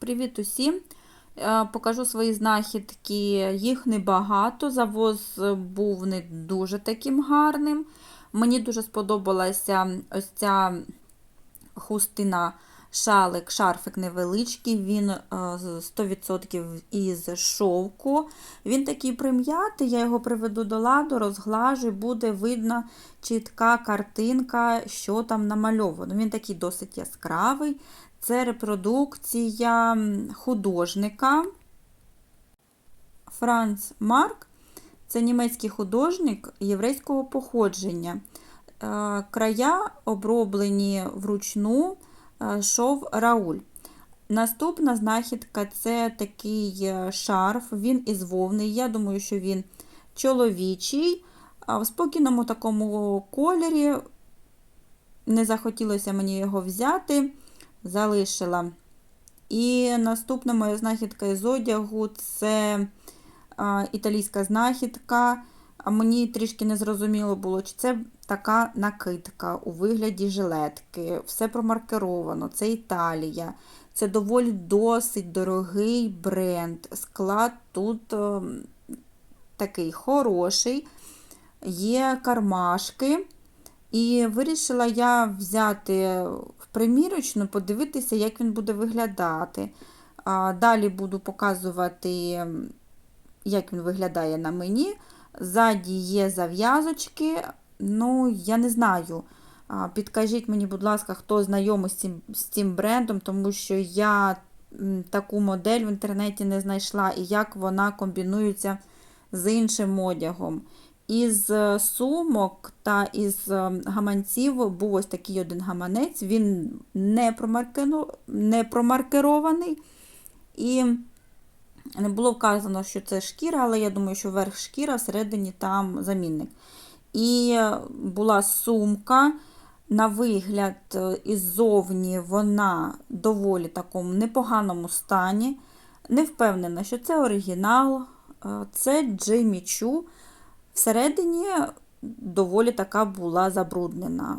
Привіт усім! Е, Покажу свої знахідки. Їх небагато. Завоз був не дуже таким гарним. Мені дуже сподобалася ось ця хустина шалик, шарфик невеличкий, він е, 100% із шовку. Він такий прим'ятий, я його приведу до ладу, розглажу, буде видно чітка картинка, що там намальовано. Він такий досить яскравий. Це репродукція художника Франц Марк. Це німецький художник єврейського походження. Е, Края оброблені вручну е, шов Рауль. Наступна знахідка це такий е, шарф, він із вовни. Я думаю, що він чоловічий. В спокійному такому кольорі не захотілося мені його взяти, залишила. І наступна моя знахідка із одягу це а, італійська знахідка. А мені трішки не зрозуміло було, чи це така накидка у вигляді жилетки. Все промаркеровано, це Італія. Це доволі досить дорогий бренд. Склад тут о, такий хороший, є кармашки. І вирішила я взяти в примірочну, подивитися, як він буде виглядати. Далі буду показувати, як він виглядає на мені. Ззаді є зав'язочки. Ну, я не знаю. Підкажіть мені, будь ласка, хто знайомий з цим, з цим брендом, тому що я таку модель в інтернеті не знайшла, і як вона комбінується з іншим одягом. Із е, сумок та із е, гаманців був ось такий один гаманець, він не, промаркерований. І не було вказано, що це шкіра, але я думаю, що верх шкіра, всередині там замінник. І була сумка. На вигляд, е, іззовні вона доволі такому непоганому стані. Не впевнена, що це оригінал, Е, це Джеймі Чу. Всередині доволі така була забруднена.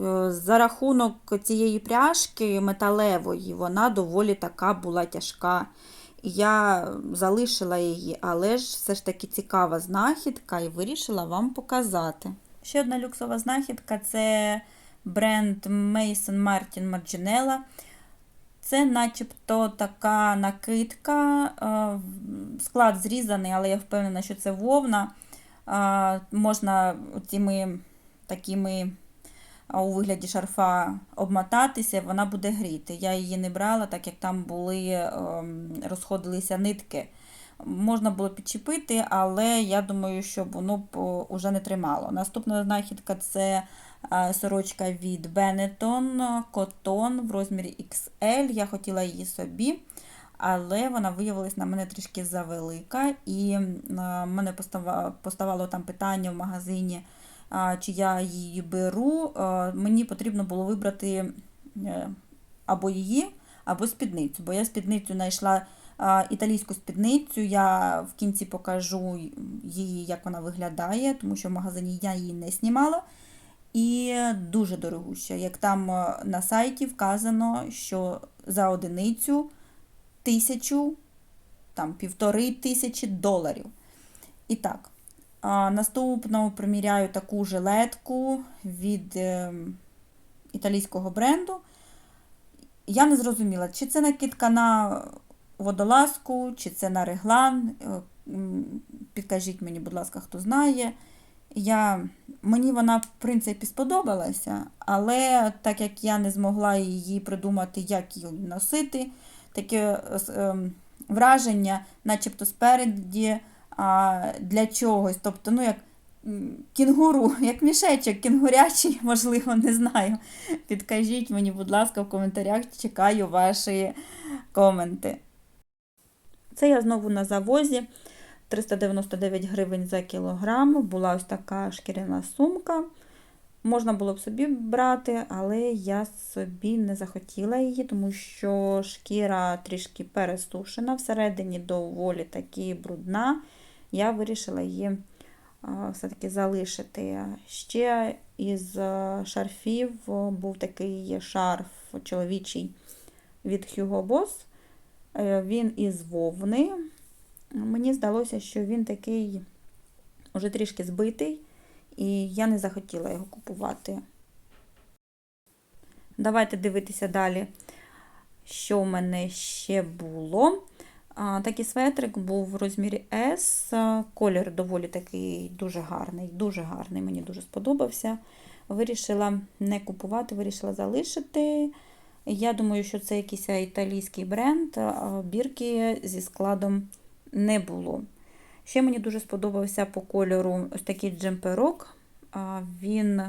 Е, За рахунок цієї пряжки металевої, вона доволі така була тяжка. Я залишила її, але ж все ж таки цікава знахідка і вирішила вам показати. Ще одна люксова знахідка це бренд Mason Martin Marginella. Це начебто така накидка, е, склад зрізаний, але я впевнена, що це вовна. Можна цими такими у вигляді шарфа обмотатися, вона буде гріти. Я її не брала, так як там були, ем, розходилися нитки. Можна було підчепити, але я думаю, що воно б уже не тримало. Наступна знахідка це е, сорочка від Benetton Cotton в розмірі XL. Я хотіла її собі, але вона виявилась на мене трішки завелика. І е, мене поставало там питання в магазині, чи я її беру. Мені потрібно було вибрати е, або її, або спідницю, бо я спідницю знайшла італійську спідницю. Я в кінці покажу її, як вона виглядає, тому що в магазині я її не знімала. І дуже дорогуща. Як там е, на сайті вказано, що за одиницю тисячу, там півтори тисячі доларів. І так, наступно приміряю таку жилетку від е, італійського бренду. Я не зрозуміла, чи це накидка на водолазку, чи це на реглан. Е, Підкажіть мені, будь ласка, хто знає. Я, мені вона, в принципі, сподобалася, але так як я не змогла її придумати, як її носити, таке е, ем, враження, начебто спереді а, для чогось. Тобто, ну, як кінгуру, як мішечок кінгурячий, можливо, не знаю. Підкажіть мені, будь ласка, в коментарях, чекаю ваші коменти. Це я знову на завозі. 399 гривень за кілограм. Була ось така шкіряна сумка. Можна було б собі брати, але я собі не захотіла її, тому що шкіра трішки пересушена, всередині доволі таки брудна. Я вирішила її все-таки залишити. Ще із шарфів був такий шарф чоловічий від Hugo Boss. Е, Він із вовни. Мені здалося, що він такий уже трішки збитий, і я не захотіла його купувати. Давайте дивитися далі, що в мене ще було. Такий светрик був в розмірі S. Колір доволі такий дуже гарний, дуже гарний, мені дуже сподобався. Вирішила не купувати, вирішила залишити. Я думаю, що це якийсь італійський бренд, бірки зі складом не було. Ще мені дуже сподобався по кольору ось такий джемперок. Він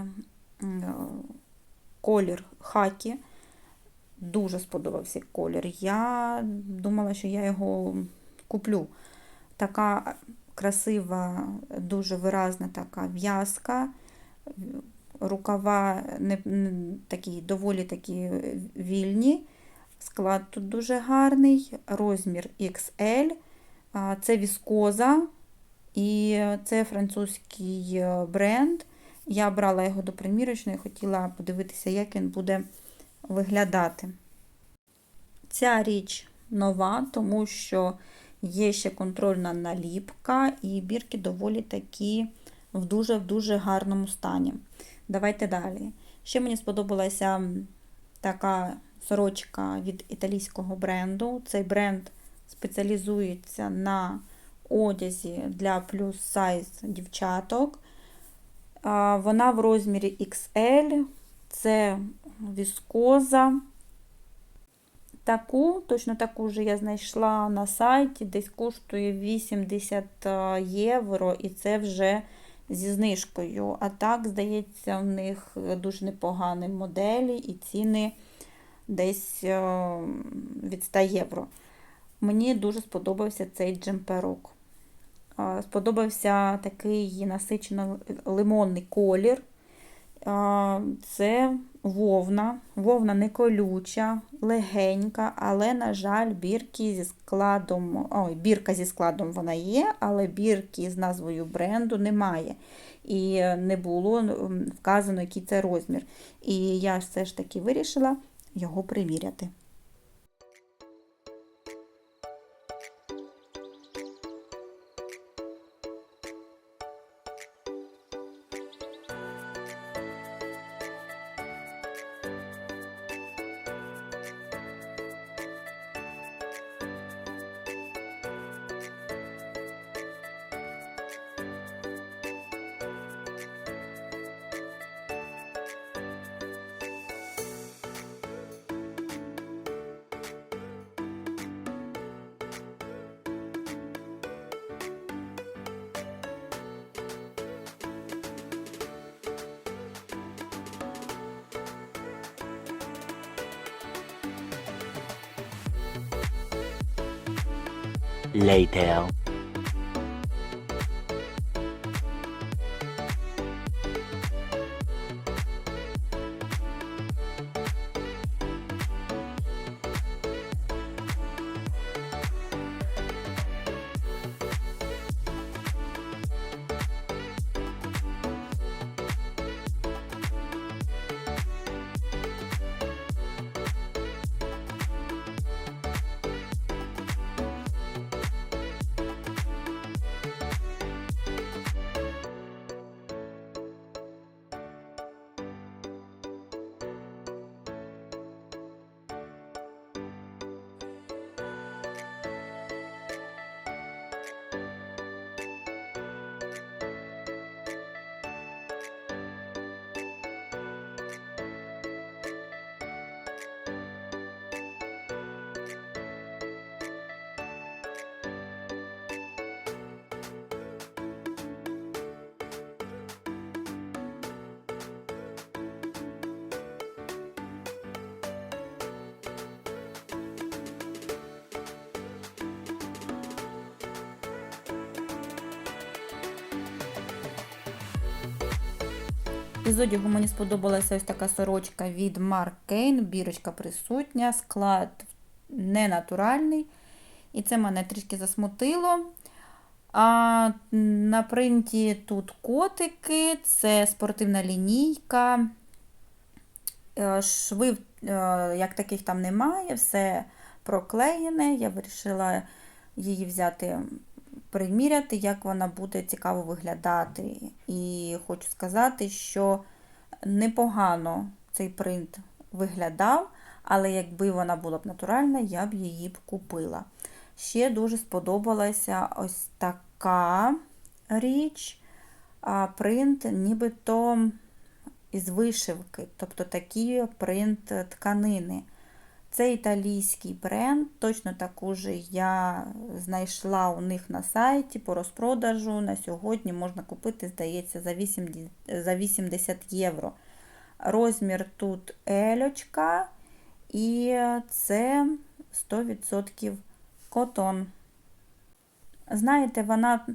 колір хакі. Дуже сподобався колір. Я думала, що я його куплю. Така красива, дуже виразна така в'язка. Рукава не, не, такі, доволі такі вільні. Склад тут дуже гарний, розмір XL. Це віскоза і це французький е, бренд. Я брала його до примірочної, хотіла подивитися, як він буде виглядати. Ця річ нова, тому що є ще контрольна наліпка, і бірки доволі такі в дуже-дуже гарному стані. Давайте далі. Ще мені сподобалася така сорочка від італійського бренду. Цей бренд спеціалізується на одязі для плюс сайз дівчаток. Вона в розмірі XL, це віскоза. Таку, точно таку ж я знайшла на сайті, десь коштує 80 євро, і це вже зі знижкою. А так, здається, в них дуже непогані моделі і ціни десь е, від 100 євро. Мені дуже сподобався цей джемперок. Е, Сподобався такий насичено лимонний колір. Е, Це вовна. Вовна не колюча, легенька, але, на жаль, бірки зі складом, ой, бірка зі складом вона є, але бірки з назвою бренду немає. І не було вказано, який це розмір. І я все ж таки вирішила його приміряти. Later. Із одягу мені сподобалася ось така сорочка від Mark Kane, бірочка присутня, склад не натуральний. І це мене трішки засмутило. А на принті тут котики, це спортивна лінійка. Е, Швив, е, як таких там немає, все проклеєне. Я вирішила її взяти, приміряти, як вона буде цікаво виглядати. І хочу сказати, що непогано цей принт виглядав, але якби вона була б натуральна, я б її б купила. Ще дуже сподобалася ось така річ, а принт нібито із вишивки, тобто такий принт тканини. Це італійський бренд, точно таку ж я знайшла у них на сайті по розпродажу. На сьогодні можна купити, здається, за 80, за 80 євро. Розмір тут елючка, і це 100% котон. Знаєте, вона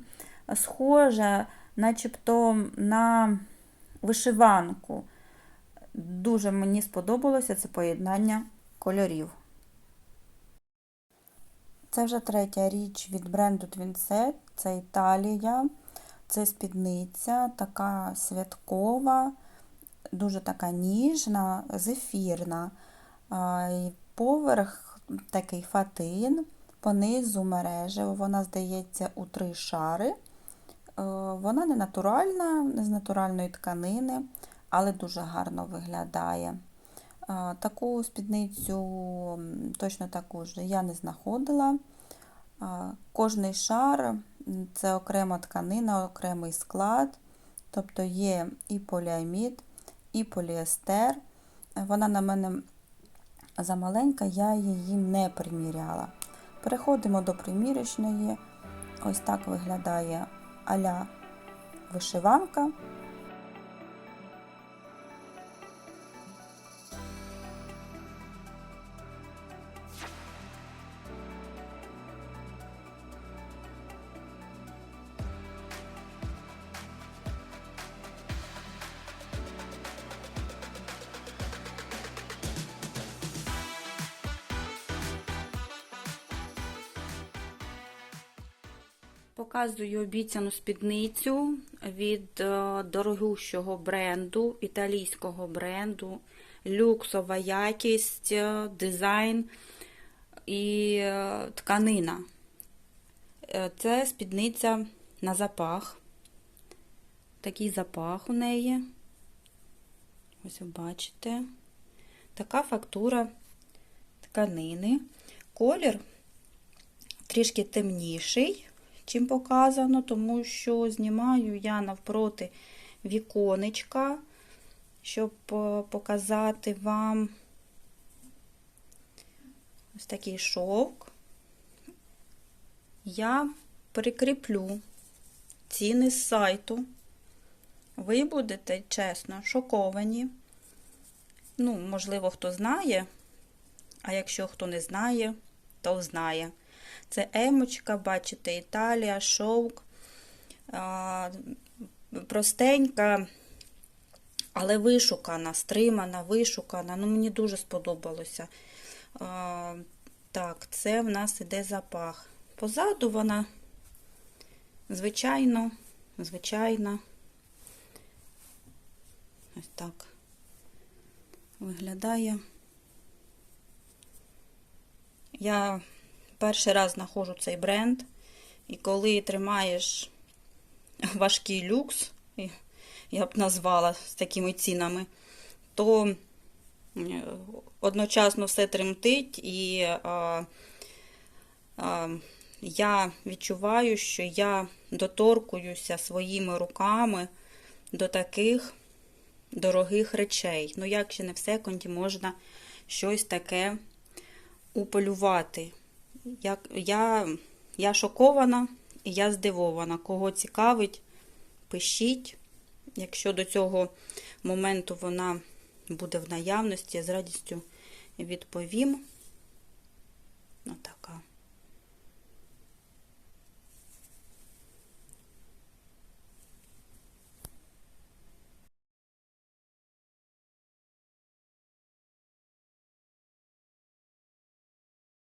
схожа, начебто на вишиванку. Дуже мені сподобалося це поєднання кольорів. Це вже третя річ від бренду Twinset. Це Італія. Це спідниця, така святкова, дуже така ніжна, зефірна. Поверх такий фатин, понизу мережево, вона, здається, у три шари. Е, Вона не натуральна, не з натуральної тканини, але дуже гарно виглядає. Таку спідницю точно таку ж я не знаходила. Кожний шар це окрема тканина, окремий склад, тобто є і поліамід, і поліестер. Вона на мене замаленька, я її не приміряла. Переходимо до примірочної. Ось так виглядає аля вишиванка. Показую обіцяну спідницю від е, дорогущого бренду, італійського бренду, люксова якість, е, дизайн і е, тканина. Це спідниця на запах. Такий запах у неї. Ось ви бачите. Така фактура тканини. Колір трішки темніший чим показано, тому що знімаю я навпроти віконечка, щоб е, показати вам ось такий шовк. Я прикріплю ціни з сайту. Ви будете, чесно, шоковані. Ну, можливо, хто знає, а якщо хто не знає, то знає. Це емочка, бачите, Італія, шовк. Простенька, але вишукана, стримана, вишукана. Ну, мені дуже сподобалося. Так, це в нас іде запах. Позаду вона, звичайно, звичайна. Ось так виглядає. Я перший раз знаходжу цей бренд, і коли тримаєш важкий люкс, я б назвала з такими цінами, то е, одночасно все тремтить, і а, а, я відчуваю, що я доторкуюся своїми руками до таких дорогих речей. Ну, як ще не в секунді можна щось таке уполювати. Я, я, я шокована і я здивована. Кого цікавить, пишіть. Якщо до цього моменту вона буде в наявності, я з радістю відповім. Отака.